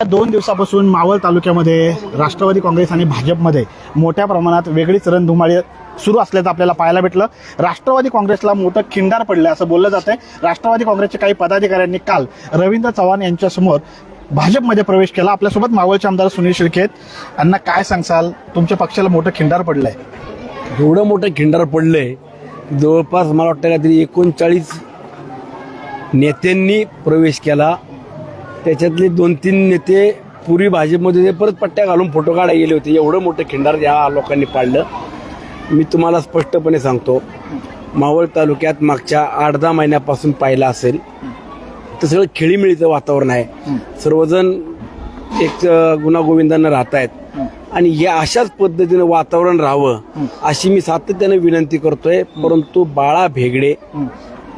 दोन दिवसापासून मावळ तालुक्यामध्ये राष्ट्रवादी काँग्रेस आणि भाजपमध्ये मोठ्या प्रमाणात वेगळीच रणधुमाळी सुरू असल्याचं आपल्याला पाहायला भेटलं. राष्ट्रवादी काँग्रेसला मोठं खिंडार पडलं असं बोललं जात आहे राष्ट्रवादी काँग्रेसच्या काही पदाधिकाऱ्यांनी काल रवींद्र चव्हाण यांच्यासमोर भाजपमध्ये प्रवेश केला. आपल्यासोबत मावळचे आमदार सुनील शिर्के यांना काय सांगसाल? तुमच्या पक्षाला मोठं खिंडार पडलंय. एवढं मोठं खिंडार पडलंय. जवळपास मला वाटतं काहीतरी एकोणचाळीस नेत्यांनी प्रवेश केला. त्याच्यातले दोन तीन नेते पूर्वी भाजपमध्ये ते परत पट्ट्या घालून फोटो काढायला गेले होते. एवढं मोठं खिंडार या लोकांनी पाडलं. मी तुम्हाला स्पष्टपणे सांगतो मावळ तालुक्यात मागच्या आठ दहा महिन्यापासून पाहिलं असेल तर सगळं खेळीमेळीचं वातावरण आहे. सर्वजण एक गुणागोविंदांना गुणागोविंदानं राहत आहेत. आणि या अशाच पद्धतीनं वातावरण राहावं अशी मी सातत्याने विनंती करतोय. परंतु बाळा भेगडे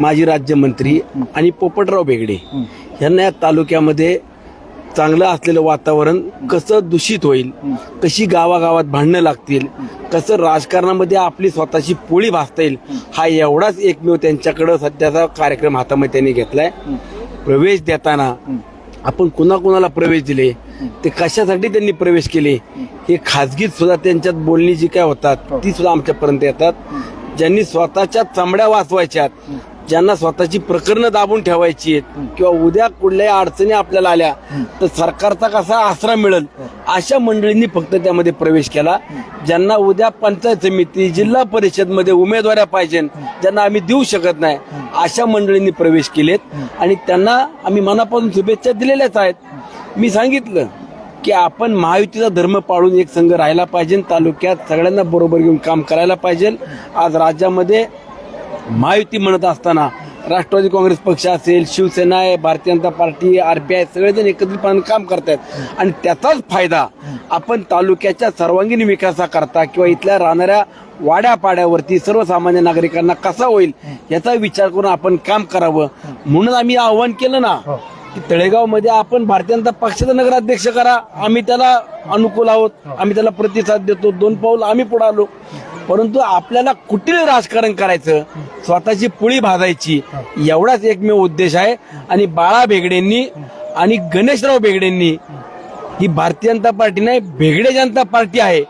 माजी राज्यमंत्री आणि पोपटराव भेगडे यांना या तालुक्यामध्ये चांगलं असलेलं वातावरण कसं दूषित होईल कशी गावागावात भांडणं लागतील कसं राजकारणामध्ये आपली स्वतःची पोळी भासता येईल हा एवढाच एकमेव त्यांच्याकडं सध्याचा कार्यक्रम हातामध्ये त्यांनी घेतलाय. प्रवेश देताना आपण कुणाकुणाला प्रवेश दिले ते कशासाठी त्यांनी प्रवेश केले हे खाजगीत सुद्धा त्यांच्यात बोलणी जी काय होतात ती सुद्धा आमच्यापर्यंत येतात. ज्यांनी स्वतःच्या चमड्या वाचवायच्यात ज्यांना स्वतःची प्रकरणं दाबून ठेवायची आहेत किंवा उद्या कुठल्याही अडचणी आपल्याला आल्या तर सरकारचा कसा आसरा मिळेल? अशा मंडळींनी फक्त त्यामध्ये प्रवेश केला. ज्यांना उद्या पंचायत समिती जिल्हा परिषदमध्ये उमेदवाऱ्या पाहिजे ज्यांना आम्ही देऊ शकत नाही अशा मंडळींनी प्रवेश केलेत. आणि त्यांना आम्ही मनापासून शुभेच्छा दिलेल्याच आहेत. मी सांगितलं की आपण महायुतीचा धर्म पाळून एक संघ राहायला पाहिजे तालुक्यात सगळ्यांना बरोबर घेऊन काम करायला पाहिजे आज राज्यामध्ये महायुती म्हणत असताना राष्ट्रवादी काँग्रेस पक्ष असेल शिवसेना आहे भारतीय जनता पार्टी आरपीआय सगळेजण एकत्रितपणे काम करतायत. आणि त्याचाच फायदा आपण तालुक्याच्या सर्वांगीण विकासाकरता किंवा इथल्या राहणाऱ्या वाड्यापाड्यावरती सर्वसामान्य नागरिकांना कसा होईल याचा विचार करून आपण काम करावं. म्हणून आम्ही आव्हान केलं ना की तळेगावमध्ये आपण भारतीय जनता पक्षाचा नगराध्यक्ष करा. आम्ही त्याला अनुकूल आहोत. आम्ही त्याला प्रतिसाद देतो. दोन पाऊल आम्ही पुढे आलो. परंतु आपल्याला कुठील राजकारण करायचं? स्वतःची पुळी भाजायची. एवढाच एकमेव उद्देश आहे. आणि बाळा भेगडेंनी आणि गणेशराव भेगडेंनी ही भारतीय जनता पार्टी नाही भेगडे जनता पार्टी आहे.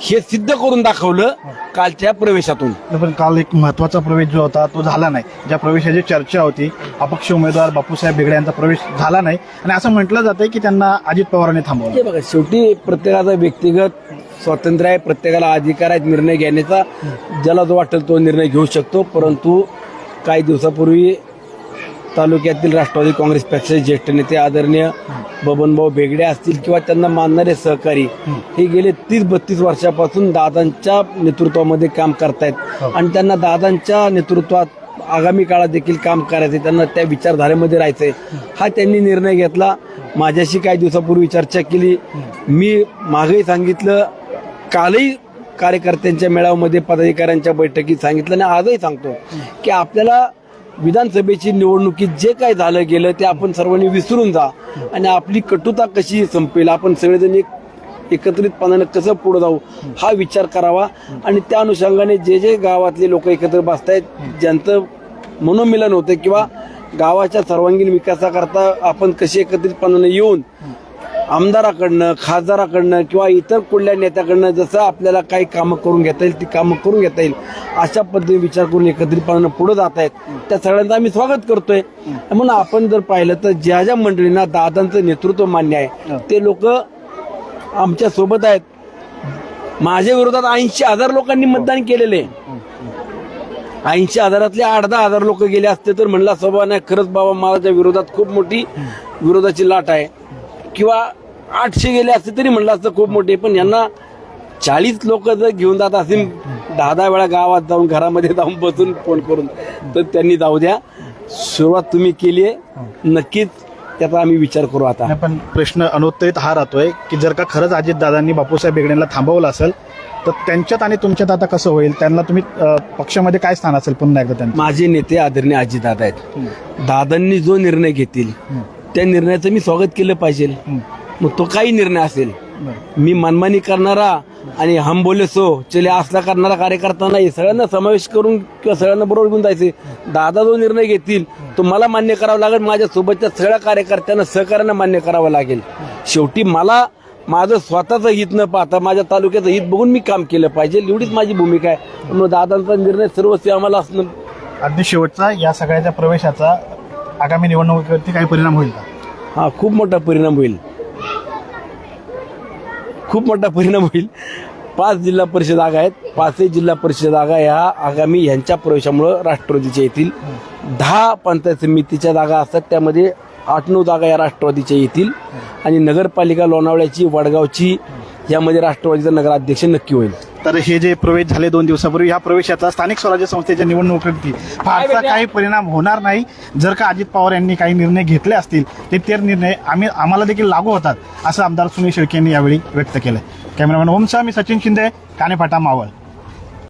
हे सिद्ध करून दाखवलं कालच्या प्रवेशातून. पण काल एक महत्त्वाचा प्रवेश जो होता तो झाला नाही. ज्या प्रवेशाची चर्चा होती अपक्ष उमेदवार बापूसाहेब बेगडे यांचा प्रवेश झाला नाही. आणि असं म्हटलं जातंय की त्यांना अजित पवारांनी थांबवलं. बघा शेवटी प्रत्येकाचा व्यक्तिगत स्वातंत्र्य आहे प्रत्येकाला अधिकार आहे निर्णय घेण्याचा. ज्याला जो वाटेल तो निर्णय घेऊ शकतो. परंतु काही दिवसापूर्वी तालुक्यातील राष्ट्रवादी काँग्रेस पक्षाचे ज्येष्ठ नेते आदरणीय बबनभाऊ बेगडे असतील किंवा त्यांना मानणारे सहकारी हे गेले तीस बत्तीस वर्षापासून दादांच्या नेतृत्वामध्ये काम करतायत. आणि त्यांना दादांच्या नेतृत्वात आगामी काळात देखील काम करायचे त्यांना त्या विचारधारेमध्ये राहायचंय. हा त्यांनी निर्णय घेतला. माझ्याशी काही दिवसापूर्वी चर्चा केली. मी मागेही सांगितलं. कालही कार्यकर्त्यांच्या मेळाव्यामध्ये पदाधिकाऱ्यांच्या बैठकीत सांगितलं आणि आजही सांगतो की आपल्याला विधानसभेची निवडणुकीत जे काय झालं गेलं ते आपण सर्वांनी विसरून जा आणि आपली कटुता कशी संपेल आपण सगळेजण एक एकत्रितपणानं कसं पुढे जाऊ हा विचार करावा. आणि त्या अनुषंगाने जे जे गावातले लोक एकत्र बसतायत ज्यांचं मनोमिलन होतं किंवा गावाच्या सर्वांगीण विकासाकरता आपण कशी एकत्रितपणाने येऊन आमदाराकडनं खासदाराकडनं किंवा इतर कुठल्या नेत्याकडनं जसं आपल्याला काही कामं करून घेता येईल ती कामं करून घेता येईल अशा पद्धतीने विचार करून एकत्रितपणानं पुढे जात आहेत त्या सगळ्यांचं आम्ही स्वागत करतोय. म्हणून आपण जर पाहिलं तर ज्या ज्या मंडळींना दादांचं नेतृत्व मान्य आहे ते लोक आमच्यासोबत आहेत. माझ्या विरोधात ऐंशी हजार लोकांनी मतदान केलेले ऐंशी हजारातले आठ दहा हजार लोक गेले असते तर म्हणला सभा नाही खरंच बाबा माझ्या विरोधात खूप मोठी विरोधाची लाट आहे. किंवा आठशे गेले असते तरी म्हणलं असतं खूप मोठे. पण यांना चाळीस लोक जर घेऊन जात असतील दहा दहा वेळा गावात जाऊन घरामध्ये जाऊन बसून फोन करून तर त्यांनी जाऊ द्या. सुरुवात तुम्ही केली आहे. नक्कीच त्याचा आम्ही विचार करू आता. पण प्रश्न अनुत्तरित हा राहतोय की जर का खरंच अजित दादांनी बापूसाहेब बेगडेंना थांबवलं असेल तर त्यांच्यात आणि तुमच्यात आता कसं होईल? त्यांना तुम्ही पक्षामध्ये काय स्थान असेल पुन्हा एकदा माझे नेते आदरणीय अजितदादा आहेत. दादांनी जो निर्णय घेतील त्या निर्णयाचं मी स्वागत केलं पाहिजे. मग तो काही निर्णय असेल. मी मनमानी करणारा आणि हम बोले सो चले असला करणारा कार्यकर्ता नाही सगळ्यांना समावेश करून किंवा सगळ्यांना बरोबर घेऊन जायचे. दादा जो निर्णय घेतील तो मला मान्य करावा लागेल माझ्या सोबतच्या सगळ्या कार्यकर्त्यांना सहकार्यांना मान्य करावं लागेल. शेवटी मला माझं स्वतःचं हित न पाहता माझ्या तालुक्याचं हित बघून मी काम केलं पाहिजे एवढीच माझी भूमिका आहे. त्यामुळे दादांचा निर्णय सर्वस्वी आम्हाला असणं अगदी शेवटचा या सगळ्याच्या प्रवेशाचा आगामी निवडणुकीवरती काही परिणाम होईल का? हा खूप मोठा परिणाम होईल. खूप मोठा परिणाम होईल. पाच जिल्हा परिषद जागा आहेत. पाचही जिल्हा परिषद जागा ह्या आगामी ह्यांच्या प्रवेशामुळं राष्ट्रवादीच्या येतील. दहा पंचायत समितीच्या जागा असतात. त्यामध्ये आठ नऊ जागा या राष्ट्रवादीच्या येतील. आणि नगरपालिका लोणावळ्याची वडगावची यामध्ये राष्ट्रवादीचा नगराध्यक्ष नक्की होईल. तर हे जे प्रवेश झाले दोन दिवसापूर्वी या प्रवेशाचा स्थानिक स्वराज्य संस्थेच्या निवडणुकीवरती फारसा काही परिणाम होणार नाही. जर का अजित पवार यांनी काही निर्णय घेतले असतील ते ते निर्णय आम्ही आम्हाला देखील लागू होतात असं आमदार सुनील शेळके यांनी यावेळी व्यक्त केलं कॅमेरामॅन ओमसा मी सचिन शिंदे कानेफाटा मावळ.